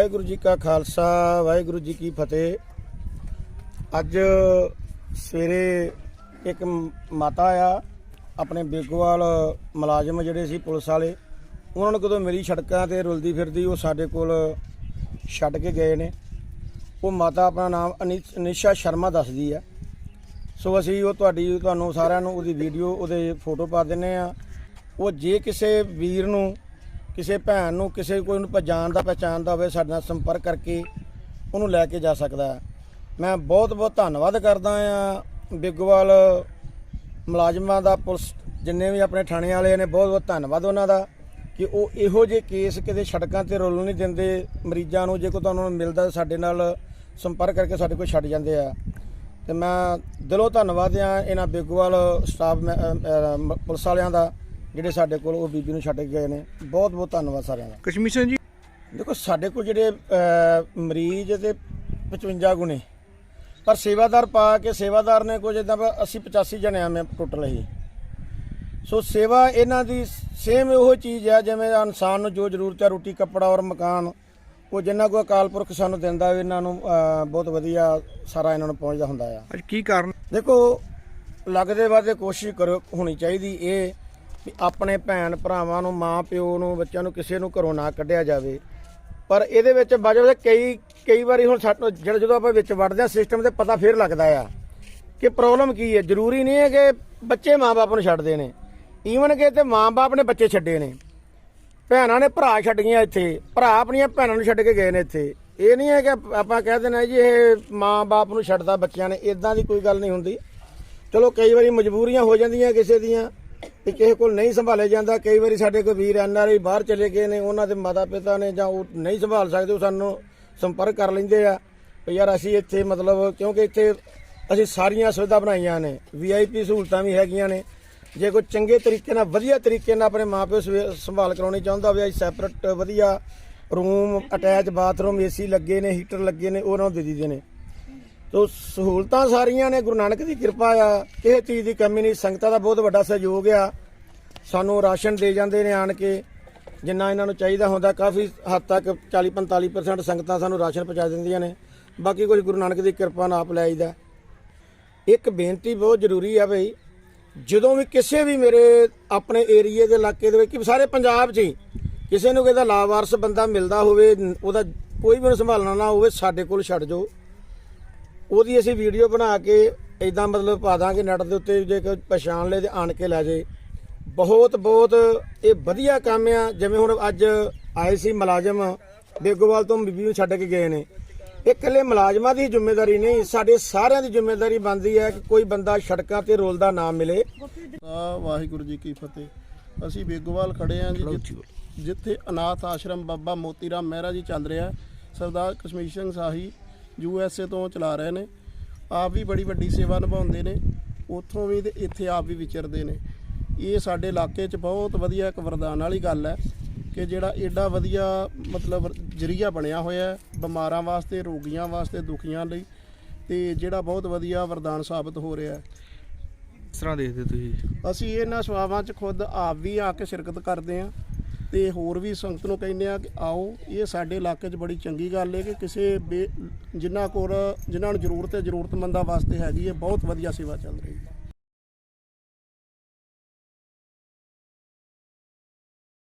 ਵਾਹਿਗੁਰੂ ਜੀ ਕਾ ਖਾਲਸਾ, ਵਾਹਿਗੁਰੂ ਜੀ ਕੀ ਫਤਿਹ। ਅੱਜ ਸਵੇਰੇ ਇੱਕ ਮਾਤਾ ਆ, ਆਪਣੇ ਬੇਗੋਵਾਲ ਮੁਲਾਜ਼ਮ ਜਿਹੜੇ ਸੀ ਪੁਲਿਸ ਵਾਲੇ, ਉਹਨਾਂ ਨੂੰ ਕਦੋਂ ਮਿਲੀ ਸੜਕਾਂ ਤੇ ਰੁਲਦੀ ਫਿਰਦੀ, ਉਹ ਸਾਡੇ ਕੋਲ ਛੱਡ ਕੇ ਗਏ ਨੇ। ਉਹ ਮਾਤਾ ਆਪਣਾ ਨਾਮ ਅਨੀ- ਅਨੀਸ਼ਾ ਸ਼ਰਮਾ ਦੱਸਦੀ ਆ। ਸੋ ਅਸੀਂ ਉਹ ਤੁਹਾਡੀ, ਤੁਹਾਨੂੰ ਸਾਰਿਆਂ ਨੂੰ ਉਹਦੀ ਵੀਡੀਓ ਉਹਦੇ ਫੋਟੋ ਪਾ ਦਿੰਨੇ ਆ। ਉਹ ਜੇ ਕਿਸੇ ਵੀਰ ਨੂੰ ਕਿਸੇ ਭੈਣ ਨੂੰ, ਕਿਸੇ ਕੋਈ ਨੂੰ ਪਛਾਣਦਾ ਪਹਿਚਾਣਦਾ ਹੋਵੇ, ਸਾਡੇ ਨਾਲ ਸੰਪਰਕ ਕਰਕੇ ਉਹਨੂੰ ਲੈ ਕੇ ਜਾ ਸਕਦਾ ਹੈ। ਮੈਂ ਬਹੁਤ ਬਹੁਤ ਧੰਨਵਾਦ ਕਰਦਾ ਆ ਬਿੱਗਵਾਲ ਮੁਲਾਜ਼ਮਾਂ ਦਾ, ਪੁਲਿਸ ਜਿੰਨੇ ਵੀ ਆਪਣੇ ਥਾਣੇ ਵਾਲੇ ਨੇ, ਬਹੁਤ ਬਹੁਤ ਧੰਨਵਾਦ ਉਹਨਾਂ ਦਾ ਕਿ ਉਹ ਇਹੋ ਜਿਹੇ ਕੇਸ ਕਿਤੇ ਸੜਕਾਂ ਤੇ ਰੁਲਣ ਨਹੀਂ ਦਿੰਦੇ, ਮਰੀਜ਼ਾਂ ਨੂੰ, ਜੇ ਕੋਈ ਤੁਹਾਨੂੰ ਮਿਲਦਾ ਤਾਂ ਸਾਡੇ ਨਾਲ ਸੰਪਰਕ ਕਰਕੇ ਸਾਡੇ ਕੋਲ ਛੱਡ ਜਾਂਦੇ ਆ। ਤੇ ਮੈਂ ਦਿਲੋਂ ਧੰਨਵਾਦ ਆ ਇਹਨਾਂ ਬਿੱਗਵਾਲ ਸਟਾਫ, ਮੈਂ- ਪੁਲਿਸ ਵਾਲਿਆਂ ਦਾ ਜਿਹੜੇ ਸਾਡੇ ਕੋਲ ਉਹ ਬੀਬੀ ਨੂੰ ਛੱਡ ਕੇ ਗਏ ਨੇ। ਬਹੁਤ ਬਹੁਤ ਧੰਨਵਾਦ ਸਾਰਿਆਂ ਦਾ। ਕਸ਼ਮੀਸ਼ਨ ਜੀ? ਦੇਖੋ ਸਾਡੇ ਕੋਲ ਜਿਹੜੇ ਅਹ, ਮਰੀਜ਼ ਤੇ 55 ਗੁਣੇ ਪਰ ਸੇਵਾਦਾਰ ਪਾ ਕੇ ਸੇਵਾਦਾਰ ਨੇ ਕੁਝ ਇਦਾਂ 80 85 ਜਣੇ ਆ ਮੈਂ ਟੋਟਲ ਹੀ ਸੋ। ਸੇਵਾ ਇਹਨਾਂ ਦੀ ਸੇਮ ਇਹੋ ਚੀਜ਼ ਹੈ ਜਿਵੇਂ ਇਨਸਾਨ ਨੂੰ ਜੋ ਜ਼ਰੂਰਤ ਹੈ ਰੋਟੀ ਕੱਪੜਾ ਔਰ ਮਕਾਨ ਉਹ ਜਿੰਨਾ ਕੋ ਅਕਾਲ ਪੁਰਖ ਸਾਨੂੰ ਦਿੰਦਾ ਹੈ, ਇਹਨਾਂ ਨੂੰ ਅਹ, ਬਹੁਤ ਵਧੀਆ ਸਾਰਾ ਇਹਨਾਂ ਨੂੰ ਪਹੁੰਚਦਾ ਹੁੰਦਾ ਆ। ਅੱਜ ਕੀ ਕਾਰਨ? ਦੇਖੋ ਲੱਗਦੇ ਵਾਦੇ ਕੋਸ਼ਿਸ਼ ਕਰੋ ਹੋਣੀ ਚਾਹੀਦੀ। ਇਹ ਵੀ ਆਪਣੇ ਭੈਣ ਭਰਾਵਾਂ ਨੂੰ, ਮਾਂ ਪਿਓ ਨੂੰ, ਬੱਚਿਆਂ ਨੂੰ ਕਿਸੇ ਨੂੰ ਘਰੋਂ ਨਾ ਕੱਢਿਆ ਜਾਵੇ। ਪਰ ਇਹਦੇ ਵਿੱਚ ਬਾਜੋ ਕਈ ਕਈ ਵਾਰੀ ਹੁਣ ਸਾਡੇ ਜਿਹੜਾ ਜਦੋਂ ਆਪਾਂ ਵਿੱਚ ਵੜਦੇ ਆ ਸਿਸਟਮ ਤੇ ਪਤਾ ਫੇਰ ਲੱਗਦਾ ਆ ਕਿ ਪ੍ਰੋਬਲਮ ਕੀ ਹੈ। ਜ਼ਰੂਰੀ ਨਹੀਂ ਹੈ ਕਿ ਬੱਚੇ ਮਾਂ-ਬਾਪ ਨੂੰ ਛੱਡਦੇ ਨੇ ਈਵਨ ਕਿ ਤੇ ਮਾਂ-ਬਾਪ ਨੇ ਬੱਚੇ ਛੱਡੇ ਨੇ। ਭੈਣਾਂ ਨੇ ਭਰਾ ਛੱਡ ਗਈਆਂ ਇੱਥੇ। ਭਰਾ ਆਪਣੀਆਂ ਭੈਣਾਂ ਨੂੰ ਛੱਡ ਕੇ ਗਏ ਨੇ ਇੱਥੇ। ਇਹ ਨਹੀਂ ਹੈ ਕਿ ਆਪਾਂ ਕਹਿ ਦੇਣਾ ਜੀ, ਇਹ ਮਾਂ-ਬਾਪ ਨੂੰ ਛੱਡਦਾ ਬੱਚਿਆਂ ਨੇ। ਇਦਾਂ ਦੀ ਕੋਈ ਗੱਲ ਨਹੀਂ ਹੁੰਦੀ। ਚਲੋ ਕਈ ਵਾਰੀ ਮਜਬੂਰੀਆਂ ਹੋ ਜਾਂਦੀਆਂ ਕਿਸੇ ਦੀਆਂ। ਤੇ ਕਿਸੇ ਕੋਲ ਨਹੀਂ ਸੰਭਾਲਿਆ ਜਾਂਦਾ। ਕਈ ਵਾਰੀ ਸਾਡੇ ਕੋਈ ਵੀਰ ਐੱਨ ਆਰ ਆਈ ਬਾਹਰ ਚਲੇ ਗਏ ਨੇ, ਉਹਨਾਂ ਦੇ ਮਾਤਾ ਪਿਤਾ ਨੇ ਜਾਂ ਉਹ ਨਹੀਂ ਸੰਭਾਲ ਸਕਦੇ, ਉਹ ਸਾਨੂੰ ਸੰਪਰਕ ਕਰ ਲੈਂਦੇ ਆ। ਵੀ ਯਾਰ ਅਸੀਂ ਇੱਥੇ ਮਤਲਬ ਕਿਉਂਕਿ ਇੱਥੇ ਅਸੀਂ ਸਾਰੀਆਂ ਸੁਵਿਧਾ ਬਣਾਈਆਂ ਨੇ ਵੀਆਈਪੀ ਸਹੂਲਤਾਂ ਵੀ ਹੈਗੀਆਂ ਨੇ। ਜੇ ਕੋਈ ਚੰਗੇ ਤਰੀਕੇ ਨਾਲ, ਵਧੀਆ ਤਰੀਕੇ ਨਾਲ ਆਪਣੇ ਮਾਪਿਓ ਸਵੇ- ਸੰਭਾਲ ਕਰਾਉਣੀ ਚਾਹੁੰਦਾ ਹੋਵੇ, ਅਸੀਂ ਸੈਪਰੇਟ ਵਧੀਆ ਰੂਮ ਅਟੈਚ ਬਾਥਰੂਮ ਏਸੀ ਲੱਗੇ ਨੇ ਹੀਟਰ ਲੱਗੇ ਨੇ ਉਹਨਾਂ ਨੂੰ ਦੇ ਦਿੰਦੇ ਨੇ। ਤੋ ਸਹੂਲਤਾਂ ਸਾਰੀਆਂ ਨੇ, ਗੁਰੂ ਨਾਨਕ ਦੀ ਕਿਰਪਾ ਆ। ਕਿਸੇ ਚੀਜ਼ ਦੀ ਕਮੀ ਨਹੀਂ, ਸੰਗਤਾਂ ਦਾ ਬਹੁਤ ਵੱਡਾ ਸਹਿਯੋਗ ਆ। ਸਾਨੂੰ ਰਾਸ਼ਨ ਦੇ ਜਾਂਦੇ ਨੇ ਆਣ ਕੇ। ਜਿੰਨਾ ਇਹਨਾਂ ਨੂੰ ਚਾਹੀਦਾ ਹੁੰਦਾ, ਕਾਫੀ ਹੱਦ ਤੱਕ 40 45% ਸੰਗਤਾਂ ਸਾਨੂੰ ਰਾਸ਼ਨ ਪਹੁੰਚਾ ਦਿੰਦੀਆਂ ਨੇ। ਬਾਕੀ ਕੁਝ ਗੁਰੂ ਨਾਨਕ ਦੀ ਕਿਰਪਾ ਨਾਲ ਆਪ ਲੈ ਆਈਦਾ ਇੱਕ ਬੇਨਤੀ ਬਹੁਤ ਜ਼ਰੂਰੀ ਆ ਬਈ, ਜਦੋਂ ਵੀ ਕਿਸੇ ਵੀ ਮੇਰੇ ਆਪਣੇ ਏਰੀਏ ਦੇ ਇਲਾਕੇ ਦੇ ਵਿੱਚ ਕਿ ਸਾਰੇ ਪੰਜਾਬ 'ਚ ਹੀ ਕਿਸੇ ਨੂੰ ਕਿਹਦਾ ਲਾਵਾਰਸ ਬੰਦਾ ਮਿਲਦਾ ਹੋਵੇ, ਉਹਦਾ ਕੋਈ ਵੀ ਉਹਨੂੰ ਸੰਭਾਲਣਾ ਨਾ ਹੋਵੇ, ਸਾਡੇ ਕੋਲ ਛੱਡ ਜਾਓ। ਉਹਦੀ ਅਸੀਂ ਵੀਡੀਓ ਬਣਾ ਕੇ ਇਦਾਂ ਮਤਲਬ ਪਾ ਦਾਂਗੇ ਨੈਟ ਦੇ ਉੱਤੇ ਜੇ ਕੋਈ ਪਛਾਣ ਲੇ ਤੇ ਆਣ ਕੇ ਲੈ ਜੇ। ਬਹੁਤ ਬਹੁਤ ਇਹ ਵਧੀਆ ਕੰਮ ਆ। ਜਿਵੇਂ ਹੁਣ ਅੱਜ ਆਏ ਸੀ ਮੁਲਾਜ਼ਮ ਬੇਗੋਵਾਲ ਤੋਂ ਬੀਬੀ ਨੂੰ ਛੱਡ ਕੇ ਗਏ ਨੇ। ਇਹ ਇਕੱਲੇ ਮੁਲਾਜ਼ਮਾਂ ਦੀ ਜ਼ਿੰਮੇਵਾਰੀ ਨਹੀਂ, ਸਾਡੇ ਸਾਰਿਆਂ ਦੀ ਜ਼ਿੰਮੇਵਾਰੀ ਬਣਦੀ ਹੈ ਕਿ ਕੋਈ ਬੰਦਾ ਸੜਕਾਂ ਤੇ ਰੋਲਦਾ ਨਾ ਮਿਲੇ। ਆ ਵਾਹਿਗੁਰੂ ਜੀ ਕੀ ਫਤਿਹ। ਅਸੀਂ ਬੇਗੋਵਾਲ ਖੜੇ ਆਂ ਜੀ ਜਿੱਥੇ ਅਨਾਥ ਆਸ਼ਰਮ ਬਾਬਾ ਮੋਤੀ ਰਾਮ ਮਹਿਰਾ ਜੀ ਚੱਲ ਰਿਹਾ। Sardar Kashmir Singh Sahi U S A ਤੋਂ ਚਲਾ ਰਹੇ ਨੇ। ਆਪ ਵੀ ਬੜੀ ਵੱਡੀ ਸੇਵਾ ਨਿਭਾਉਂਦੇ ਨੇ। ਉੱਥੋਂ ਵੀ ਤੇ ਇੱਥੇ ਆਪ ਵੀ ਵਿਚਰਦੇ ਨੇ। ਇਹ ਸਾਡੇ ਇਲਾਕੇ 'ਚ ਬਹੁਤ ਵਧੀਆ ਇੱਕ ਵਰਦਾਨ ਵਾਲੀ ਗੱਲ ਹੈ ਕਿ ਜਿਹੜਾ ਐਡਾ ਵਧੀਆ ਮਤਲਬ ਜਰੀਆ ਬਣਿਆ ਹੋਇਆ ਹੈ ਬਿਮਾਰਾਂ ਵਾਸਤੇ ਰੋਗੀਆਂ ਵਾਸਤੇ ਦੁਖੀਆਂ ਲਈ ਤੇ ਜਿਹੜਾ ਬਹੁਤ ਵਧੀਆ ਵਰਦਾਨ ਸਾਬਤ ਹੋ ਰਿਹਾ ਹੈ। ਕਿਸ ਤਰ੍ਹਾਂ ਦੇਖਦੇ ਤੁਸੀਂ? ਅਸੀਂ ਇਹਨਾਂ ਸੇਵਾਵਾਂ 'ਚ ਖੁਦ ਆਪ ਵੀ ਆ ਕੇ ਸ਼ਿਰਕਤ ਕਰਦੇ ਆਂ ਤੇ ਹੋਰ ਵੀ ਸੰਗਤ ਨੂੰ ਕਹਿੰਦੇ ਆ ਕਿ ਆਓ, ਇਹ ਸਾਡੇ ਇਲਾਕੇ 'ਚ ਬੜੀ ਚੰਗੀ ਗੱਲ ਹੈ ਕਿ ਕਿਸੇ ਬੇ- ਜਿਨ੍ਹਾਂ ਕੋਲ ਜਿਨ੍ਹਾਂ ਨੂੰ ਜ਼ਰੂਰਤ ਹੈ, ਜ਼ਰੂਰਤਮੰਦਾਂ ਵਾਸਤੇ ਹੈਗੀ ਹੈ ਬਹੁਤ ਵਧੀਆ ਸੇਵਾ ਚੱਲ ਰਹੀ ਹੈ